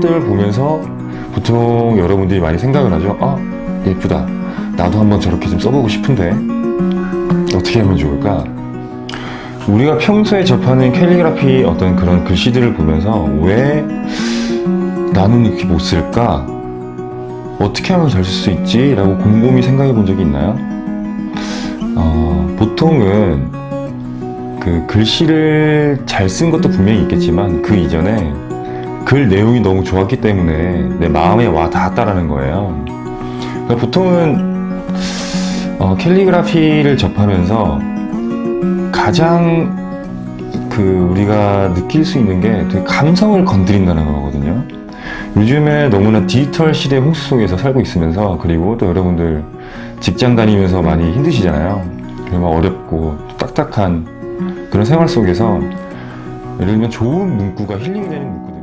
그걸 보면서 보통 여러분들이 많이 생각을 하죠. 아, 예쁘다. 나도 한번 저렇게 좀 써보고 싶은데. 어떻게 하면 좋을까? 우리가 평소에 접하는 캘리그라피 어떤 그런 글씨들을 보면서 왜 나는 이렇게 못 쓸까? 어떻게 하면 잘 쓸 수 있지? 라고 곰곰이 생각해 본 적이 있나요? 어, 보통은 그 글씨를 잘 쓴 것도 분명히 있겠지만 그 이전에 글 내용이 너무 좋았기 때문에 내 마음에 와 닿았다라는 거예요. 그러니까 보통은 어, 캘리그라피를 접하면서 가장 그 우리가 느낄 수 있는 게 되게 감성을 건드린다는 거거든요. 요즘에 너무나 디지털 시대 홍수 속에서 살고 있으면서 그리고 또 여러분들 직장 다니면서 많이 힘드시잖아요. 그리고 막 어렵고 딱딱한 그런 생활 속에서 예를 들면 좋은 문구가 힐링이 되는 문구들